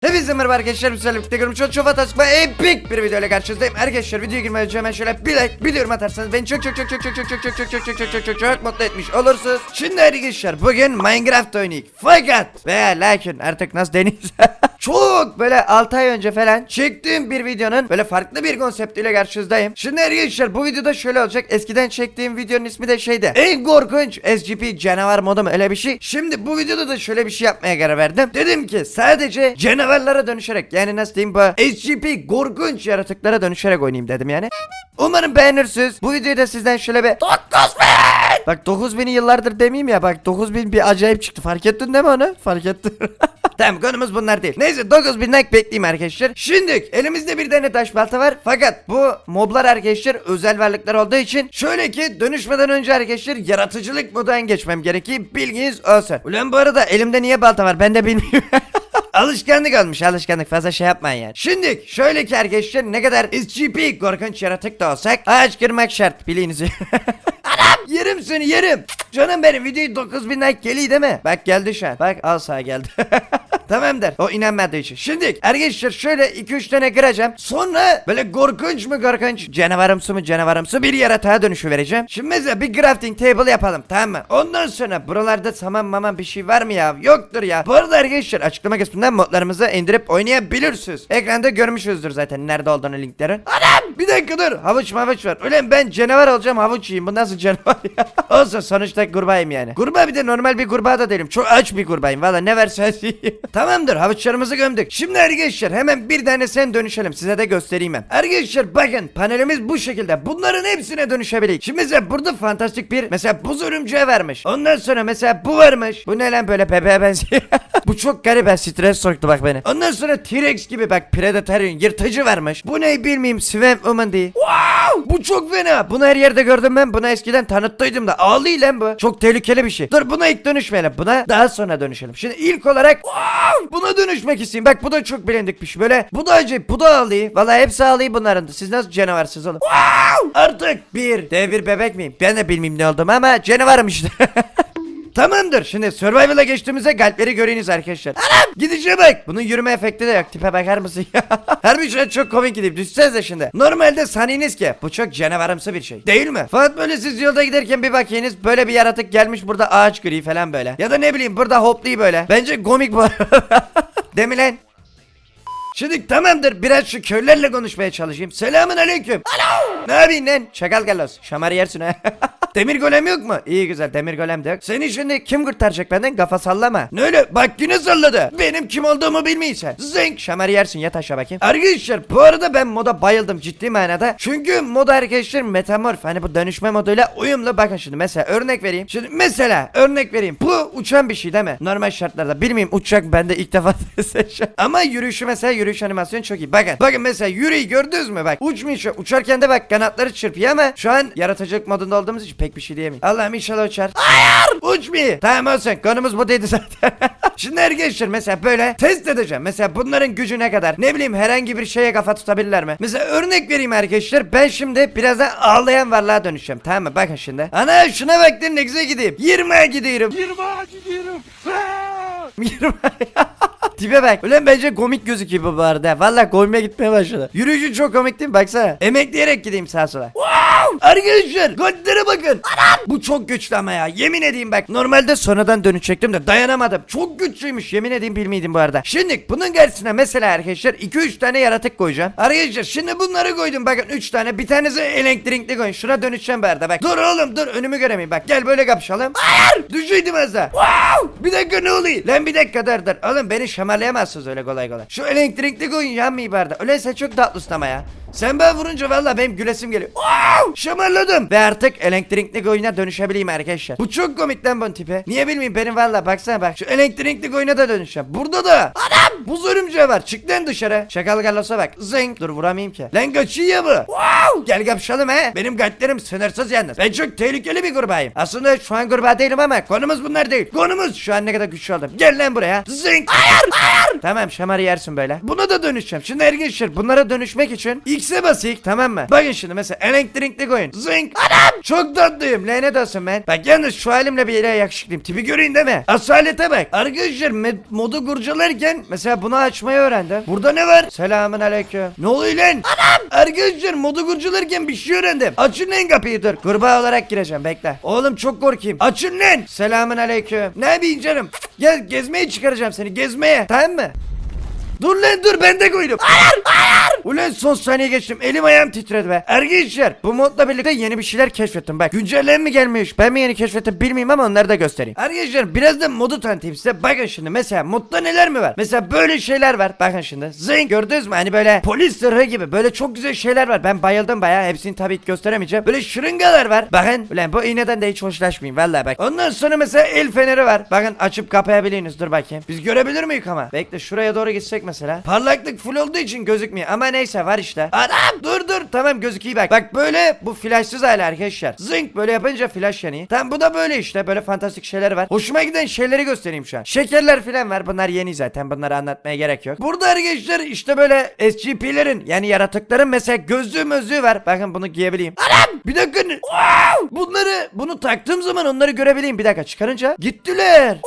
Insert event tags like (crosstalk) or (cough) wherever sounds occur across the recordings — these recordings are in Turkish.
Hepinize merhaba arkadaşlar. Güzel birlikte görmüş çok fantastik ve epik bir video ile karşınızdayım. Arkadaşlar videoya girmeden önce hemen şöyle bir like, bir yorum atarsanız beni çok çok çok çok çok çok çok çok çok çok çok çok çok çok çok mutlu etmiş olursunuz. Şimdi arkadaşlar bugün Minecraft oynayık. Fakat veya lakin artık nasıl deneyse. çok böyle 6 ay önce falan çektiğim bir videonun böyle farklı bir konseptiyle karşınızdayım. Şimdi arkadaşlar bu videoda şöyle olacak. Eskiden çektiğim videonun ismi de şeydi. En korkunç SGP canavar modu mu öyle bir şey. Şimdi bu videoda da şöyle bir şey yapmaya karar verdim. Dedim ki sadece canavarlara dönüşerek yani nasıl diyeyim bu SGP korkunç yaratıklara dönüşerek oynayayım dedim yani. Umarım beğenirsiniz. Bu videoyu da sizden şöyle bir 9000 Bak 9000'i yıllardır demeyeyim ya bak 9000 bir acayip çıktı. Fark ettin değil mi onu? Fark ettin. (laughs) tamam konumuz bunlar değil. Neyse 9000 like bekleyeyim arkadaşlar. Şimdi elimizde bir tane taş balta var. Fakat bu moblar arkadaşlar özel varlıklar olduğu için şöyle ki dönüşmeden önce arkadaşlar yaratıcılık moduna geçmem gerekiyor. Bilginiz olsun. Ulan bu arada elimde niye balta var ben de bilmiyorum. (laughs) Alışkanlık olmuş alışkanlık fazla şey yapmayın yani. Şimdi şöyle ki arkadaşlar ne kadar SGP korkunç yaratık da olsak ağaç kırmak şart biliniz. (laughs) Anam yerim seni yerim. Canım benim videoyu 9000 like geliyor değil mi? Bak geldi şu an. Bak al sağa geldi. (laughs) Tamamdır. O inanmadığı için. Şimdi arkadaşlar şöyle 2-3 tane kıracağım. Sonra böyle korkunç mu korkunç canavarımsı mı canavarımsı bir yaratığa dönüşü vereceğim. Şimdi mesela bir crafting table yapalım tamam mı? Ondan sonra buralarda saman maman bir şey var mı ya? Yoktur ya. Bu arada arkadaşlar açıklama kısmından modlarımızı indirip oynayabilirsiniz. Ekranda görmüşüzdür zaten nerede olduğunu linklerin. Anam bir dakika dur. Havuç mavuç var. Ulan ben canavar olacağım havuç yiyeyim. Bu nasıl canavar ya? (laughs) Olsun sonuçta kurbağayım yani. Kurbağa bir de normal bir kurbağa da değilim. Çok aç bir kurbağayım. Valla ne versen. (laughs) Tamamdır havuçlarımızı gömdük. Şimdi arkadaşlar hemen bir tane sen dönüşelim. Size de göstereyim hem. Arkadaşlar bakın panelimiz bu şekilde. Bunların hepsine dönüşebilir. Şimdi mesela burada fantastik bir mesela buz örümceği vermiş. Ondan sonra mesela bu varmış. Bu ne lan böyle bebeğe benziyor. (laughs) bu çok garip ben stres soktu bak beni. Ondan sonra T-Rex gibi bak Predator'ın yırtıcı varmış. Bu ne bilmeyeyim Swamp Woman değil. Wow! Bu çok fena. Bunu her yerde gördüm ben. Buna eskiden tanıttıydım da. Ağlıyor lan bu. Çok tehlikeli bir şey. Dur buna ilk dönüşmeyelim. Buna daha sonra dönüşelim. Şimdi ilk olarak wow! buna dönüşmek isteyeyim. Bak bu da çok bilindik bir şey. Böyle bu da acayip. Bu da ağlıyor. Vallahi hepsi ağlıyor bunların. Siz nasıl canavarsınız oğlum? Wow! Artık bir dev bir bebek miyim? Ben de bilmeyeyim ne oldum ama canavarım işte. (laughs) Tamamdır. Şimdi survival'a geçtiğimizde kalpleri göreyiniz arkadaşlar. Anam gideceğe bak. Bunun yürüme efekti de yok. Tipe bakar mısın ya? (laughs) Her bir şey çok komik gidip düşsenize şimdi. Normalde saniyiniz ki bu çok canavarımsı bir şey. Değil mi? Fakat böyle siz yolda giderken bir bakıyorsunuz böyle bir yaratık gelmiş burada ağaç gri falan böyle. Ya da ne bileyim burada hopluyor böyle. Bence komik bu. (laughs) Değil mi lan? Şimdi tamamdır biraz şu köylerle konuşmaya çalışayım. Selamun aleyküm. Alo. Ne yapayım lan? Şakal gallos. Şamar yersin ha. (laughs) demir golem yok mu? İyi güzel demir golem de yok. Seni şimdi kim kurtaracak benden? Kafa sallama. Ne öyle? Bak yine salladı. Benim kim olduğumu bilmiyorsan. Zınk. Şamar yersin yat aşağı bakayım. Arkadaşlar bu arada ben moda bayıldım ciddi manada. Çünkü moda arkadaşlar metamorf. Hani bu dönüşme moduyla uyumlu. Bakın şimdi mesela örnek vereyim. Şimdi mesela örnek vereyim. Bu uçan bir şey değil mi? Normal şartlarda. Bilmiyorum uçacak ben de ilk defa. (laughs) Ama yürüyüşü mesela yürüyüş animasyonu çok iyi. Bakın. Bakın mesela yürüyü gördünüz mü bak. Uçmuyor. Uçarken de bak kanatları çırpıyor ama şu an yaratıcılık modunda olduğumuz için pek bir şey diyemeyim. Allah'ım inşallah uçar. Hayır. Uçmuyor. Tamam olsun. Konumuz bu değildi zaten. (laughs) Şimdi arkadaşlar mesela böyle test edeceğim. Mesela bunların gücü ne kadar? Ne bileyim herhangi bir şeye kafa tutabilirler mi? Mesela örnek vereyim arkadaşlar. Ben şimdi birazdan ağlayan varlığa dönüşeceğim. Tamam mı? Bakın şimdi. Ana şuna bak ne güzel gideyim. 20'ye gidiyorum. 20'a gidiyorum. (laughs) 20 (laughs) Tipe bak. Ulan bence komik gözüküyor bu arada. Valla komime gitmeye başladı. Yürüyüşü çok komik değil mi? Baksana. Emekleyerek gideyim sağa sola. Wow! Arkadaşlar götlere bakın. Anam! Bu çok güçlü ama ya. Yemin edeyim bak. Normalde sonradan dönüşecektim de dayanamadım. Çok güçlüymüş. Yemin edeyim bilmiyordum bu arada. Şimdi bunun karşısına mesela arkadaşlar 2-3 tane yaratık koyacağım. Arkadaşlar şimdi bunları koydum. Bakın 3 tane. Bir tanesi elektrikli koyun. Şuna dönüşeceğim bu arada bak. Dur oğlum dur önümü göremeyim. Bak gel böyle kapışalım. Hayır! Düşüydüm az daha. Wow! Bir dakika ne oluyor? Lan bir dakika dur dur. Oğlum beni şamarlayamazsınız öyle kolay kolay. Şu elektrikli koyun yanmıyor bu arada. Öyleyse çok tatlısın ama ya. Sen ben vurunca valla benim gülesim geliyor. Wow! Şamarladım. Ve artık elektrikli koyuna dönüşebileyim arkadaşlar. Bu çok komik lan bunun tipi. Niye bilmeyeyim benim valla baksana bak. Şu elektrikli koyuna da dönüşeceğim. Burada da. Anam! Buz örümceği var. Çık lan dışarı. Şakal gallosa bak. Zing. Dur vuramayayım ki. Lan kaçıyor bu. Wow! Gel kapışalım he. Benim kalplerim sınırsız yalnız. Ben çok tehlikeli bir kurbağayım. Aslında şu an kurbağa değilim ama konumuz bunlar değil. Konumuz şu an ne kadar güçlü oldum. Gel lan buraya. Zing. Hayır! Hayır! Tamam şamarı yersin böyle. Buna da dönüşeceğim. Şimdi arkadaşlar bunlara dönüşmek için X'e basayım tamam mı? Bakın şimdi mesela elektrikli koyun. Zınk. Anam. Çok tatlıyım. Lanet olsun ben. Bak yalnız şu halimle bir yere yakışıklıyım. Tipi göreyim mi? Asalete bak. Arkadaşlar modu kurcalarken mesela bunu açmayı öğrendim. Burada ne var? Selamun aleyküm. Ne oluyor lan? Anam. Arkadaşlar modu kurcalarken bir şey öğrendim. Açın lan kapıyı dur. Kurbağa olarak gireceğim bekle. Oğlum çok korkayım. Açın lan. Selamun aleyküm. Ne yapayım canım? Gel gezmeye çıkaracağım seni gezmeye. Tamam mı? Dur lan dur ben de koydum. Hayır hayır. Ulan son saniye geçtim elim ayağım titredi be. Arkadaşlar bu modla birlikte yeni bir şeyler keşfettim bak. Güncelleme mi gelmiş ben mi yeni keşfettim bilmiyorum ama onları da göstereyim. Arkadaşlar biraz da modu tanıtayım size. Bakın şimdi mesela modda neler mi var? Mesela böyle şeyler var. Bakın şimdi. Zing gördünüz mü? Hani böyle polis zırhı gibi böyle çok güzel şeyler var. Ben bayıldım bayağı. Hepsini tabii ki gösteremeyeceğim. Böyle şırıngalar var. Bakın ulan bu iğneden de hiç hoşlaşmayayım. Vallahi bak. Ondan sonra mesela el feneri var. Bakın açıp kapayabiliyorsunuz. Dur bakayım. Biz görebilir miyiz ama? Bekle şuraya doğru gitsek mesela. Parlaklık full olduğu için gözükmüyor. Ama neyse var işte. Adam dur dur. Tamam gözüküyor bak. Bak böyle bu flashsız hali arkadaşlar. Zınk böyle yapınca flash yanıyor. Tamam bu da böyle işte. Böyle fantastik şeyler var. Hoşuma giden şeyleri göstereyim şu an. Şekerler falan var. Bunlar yeni zaten. Bunları anlatmaya gerek yok. Burada arkadaşlar işte böyle SCP'lerin yani yaratıkların mesela gözlüğü mözlüğü var. Bakın bunu giyebileyim. Anam! Bir dakika. Wow! Bunları bunu taktığım zaman onları görebileyim. Bir dakika çıkarınca gittiler.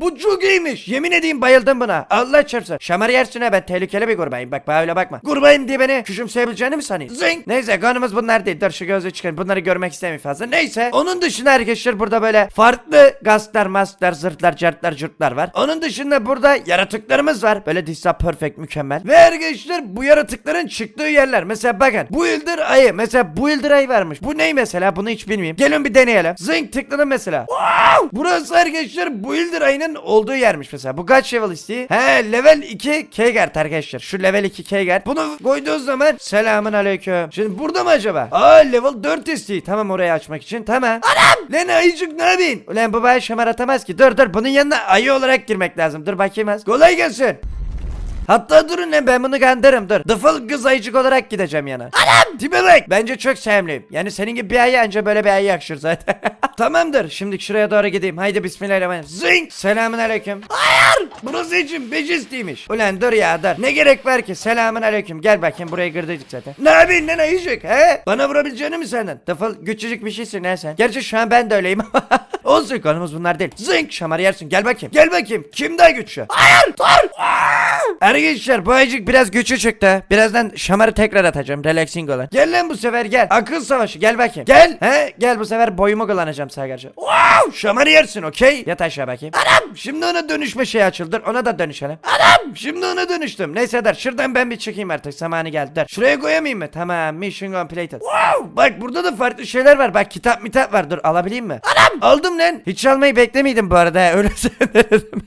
Bu çok iyiymiş. Yemin edeyim bayıldım buna. Allah çarpsın. Şamar yersin ha ben tehlikeli bir kurbayım. Bak böyle bakma. Kurbayım diye beni küçümseyebileceğini mi sanıyorsun? Zing. Neyse konumuz bunlar değil. Dur şu gözlüğü çıkarın. Bunları görmek istemiyorum fazla. Neyse. Onun dışında arkadaşlar burada böyle farklı gazlar, masklar, zırhlar, cartlar, cırtlar var. Onun dışında burada yaratıklarımız var. Böyle disa perfect mükemmel. Ve arkadaşlar bu yaratıkların çıktığı yerler. Mesela bakın. Bu yıldır ayı. Mesela bu yıldır ayı varmış. Bu ney mesela? Bunu hiç bilmiyorum. Gelin bir deneyelim. Zing tıkladım mesela. Wow! Burası arkadaşlar bu yıldır ayının olduğu yermiş mesela. Bu kaç level isteği? He level 2 Keygert arkadaşlar. Şu level 2 Keygert. Bunu koyduğunuz zaman selamun aleyküm. Şimdi burada mı acaba? Aa level 4 isteği. Tamam orayı açmak için. Tamam. Anam! Lan ayıcık ne yapayım? Ulan bu bana şamar atamaz ki. Dur dur bunun yanına ayı olarak girmek lazım. Dur bakayım az. Kolay gelsin. Hatta durun lan ben bunu gandırım dur. Dıfıl kız ayıcık olarak gideceğim yana. Anam! Tipe bak. Bence çok sevimliyim. Yani senin gibi bir ayı anca böyle bir ayı yakışır zaten. (laughs) Tamamdır. Şimdi şuraya doğru gideyim. Haydi bismillahirrahmanirrahim. Zing! Selamun aleyküm. Hayır! Burası için becistiymiş. Ulan dur ya dur. Ne gerek var ki? Selamun aleyküm. Gel bakayım buraya girdiydik zaten. Ne yapayım lan ayıcık he? Bana vurabileceğini mi senden? Dıfıl küçücük bir şeysin he sen. Gerçi şu an ben de öyleyim ama. (laughs) Olsun konumuz bunlar değil. Zing! Şamar yersin. Gel bakayım. Gel bakayım. Kim daha güçlü? Hayır! Dur! Arkadaşlar bu ayıcık biraz güçlü çıktı. Birazdan şamarı tekrar atacağım. Relaxing olan. Gel lan bu sefer gel. Akıl savaşı gel bakayım. Gel. He gel bu sefer boyumu kullanacağım sadece. Wow! Şamarı yersin okey. Yat aşağı bakayım. Anam! Şimdi ona dönüşme şey açıldı. Ona da dönüşelim. Anam! Şimdi ona dönüştüm. Neyse dur. Şuradan ben bir çıkayım artık. Zamanı geldi. Dur. Şuraya koyamayayım mı? Tamam. Mission completed. Wow! Bak burada da farklı şeyler var. Bak kitap mitap var. Dur alabileyim mi? Anam! Aldım lan. Hiç almayı beklemiyordum bu arada. (laughs) Öyle söyledim.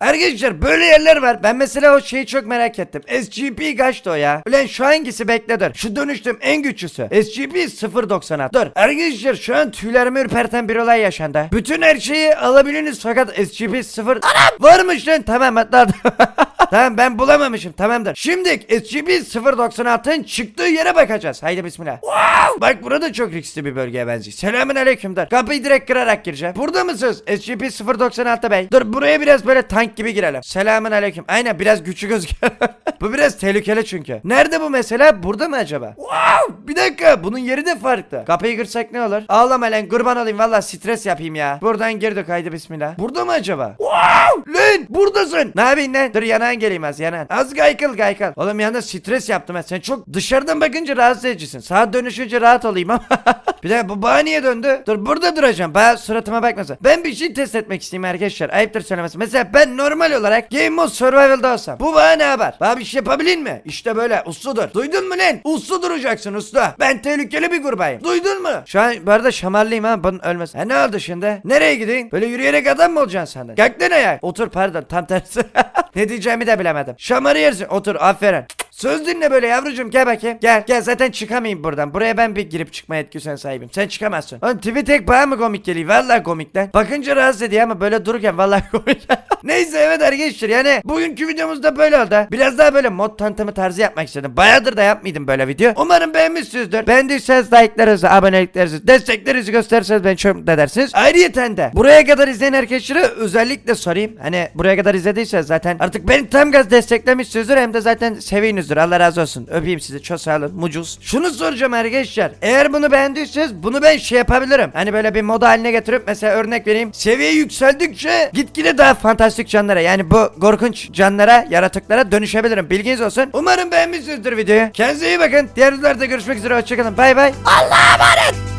Arkadaşlar böyle yerler var. Ben mesela o şeyi çok merak ettim. SGP kaçtı o ya? Ulan şu hangisi bekle dur. Şu dönüştüm en güçlüsü. SGP 0.96. Dur. Arkadaşlar şu an tüylerimi ürperten bir olay yaşandı. Bütün her şeyi alabilirsiniz fakat SGP 0... Anam! Varmış lan tamam atladım. (laughs) tamam ben bulamamışım tamamdır. Şimdi SGP 0.96'ın çıktığı yere bakacağız. Haydi bismillah. Wow! Bak burada çok riskli bir bölgeye benziyor. Selamün aleyküm der. Kapıyı direkt kırarak gireceğim. Burada mısınız? SGP 0.96 bey. Dur buraya biraz böyle tank gibi girelim. Selamün aleyküm. Aynen biraz güçlü gözüküyor. (laughs) bu biraz tehlikeli çünkü. Nerede bu mesela? Burada mı acaba? Wow! Bir dakika bunun yeri de farklı. Kapıyı kırsak ne olur? Ağlama lan kurban olayım valla stres yapayım ya. Buradan girdik haydi bismillah. Burada mı acaba? Wow! Lan buradasın. Ne yapayım lan? Dur yanağın geleyim az yanağın. Az gaykıl gaykıl. Oğlum yanında stres yaptım ben. Sen çok dışarıdan bakınca rahatsız edicisin. Saat dönüşünce rahat olayım ama. (laughs) bir de bu bana niye döndü? Dur burada duracağım. Bana suratıma bakmasın. Ben bir şey test etmek isteyeyim arkadaşlar. Ayıptır söylemesi. Mesela ben normal olarak Game Mode Survival'da olsam. Bu bana ne haber? Bana bir şey yapabilir mi? İşte böyle usludur. Duydun mu lan? Uslu duracaksın usta. Ben tehlikeli bir kurbayım. Duydun mu? Şu an bu arada şamarlıyım ha. Bunun ölmesi. Ha ne oldu şimdi? Nereye gideyim? Böyle yürüyerek adam mı olacaksın senden? Kalk lan ayağa. Otur pardon tam tersi. (laughs) ne diyeceğimi de bilemedim. Şamarı yersin. Otur aferin. Söz dinle böyle yavrucuğum gel bakayım. Gel gel zaten çıkamayayım buradan. Buraya ben bir girip çıkma etkisine sahibim. Sen çıkamazsın. Oğlum tipi tek bana mı komik geliyor? Vallahi komik lan. Bakınca rahatsız ediyor ama böyle dururken vallahi (laughs) komik. Neyse evet arkadaşlar yani bugünkü videomuzda böyle oldu. Biraz daha böyle mod tanıtımı tarzı yapmak istedim. Bayağıdır da yapmaydım böyle video. Umarım beğenmişsinizdir. Beğendiyseniz like'larınızı, aboneliklerinizi, desteklerinizi gösterirseniz beni çok mutlu edersiniz. Ayrıyeten de buraya kadar izleyen arkadaşlara özellikle sorayım. Hani buraya kadar izlediyseniz zaten artık beni tam gaz desteklemişsinizdir hem de zaten seviyorsunuz görüşürüzdür. Allah razı olsun. Öpeyim sizi. Çok sağ olun. Mucuz. Şunu soracağım arkadaşlar. Eğer bunu beğendiyseniz bunu ben şey yapabilirim. Hani böyle bir moda haline getirip mesela örnek vereyim. Seviye yükseldikçe gitgide daha fantastik canlara yani bu korkunç canlara, yaratıklara dönüşebilirim. Bilginiz olsun. Umarım beğenmişsinizdir videoyu. Kendinize iyi bakın. Diğer videolarda görüşmek üzere. Hoşçakalın. Bay bay. Allah'a emanet.